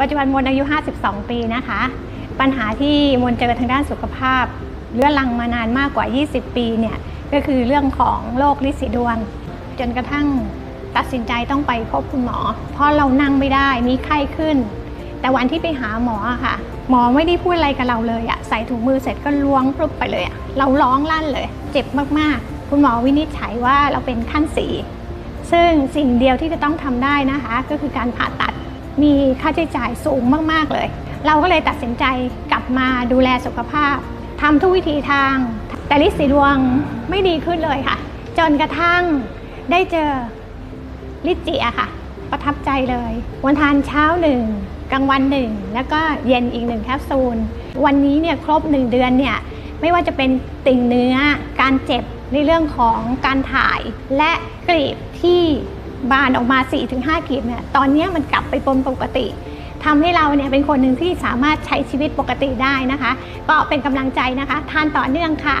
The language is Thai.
ปัจจุบันมนอายุ 52 ปีนะคะ ปัญหาที่มนเจอทางด้านสุขภาพเรื้อรังมานานมากกว่า 20 ปีเนี่ยก็คือเรื่องของโรคลิสีดวง จนกระทั่งตัดสินใจต้องไปพบคุณหมอ เพราะเรานั่งไม่ได้มีไข้ขึ้น แต่วันที่ไปหาหมอค่ะ หมอไม่ได้พูดอะไรกับเราเลยอะใส่ถุงมือเสร็จก็ล้วงปลุบไปเลยอะเราร้องลั่นเลย เจ็บมากๆ คุณหมอวินิจฉัยว่าเราเป็นขั้นสีซึ่งสิ่งเดียวที่จะต้องทำได้นะคะ ก็คือการผ่าตัด มีค่าใช้จ่ายสูงมาก ๆ เลย เราก็เลยตัดสินใจกลับมาดูแลสุขภาพทำทุกวิธีทาง แต่ลิสีดวงไม่ดีขึ้นเลยค่ะ จนกระทั่งได้เจอลิจิอะค่ะ ประทับใจเลย วันทานเช้าหนึ่งกลางวันหนึ่งแล้วก็เย็นอีกหนึ่งแคปซูล วันนี้เนี่ยครบหนึ่งเดือนเนี่ยไม่ว่าจะเป็นติ่งเนื้อการเจ็บในเรื่องของการถ่ายและกรีบที่ บานออกมา 4-5 กีบเนี่ยตอนนี้มันกลับไปเป็นปกติทำให้เราเนี่ยเป็นคนหนึ่งที่สามารถใช้ชีวิตปกติได้นะคะ ก็เป็นกำลังใจนะคะ ทานต่อเนื่องค่ะ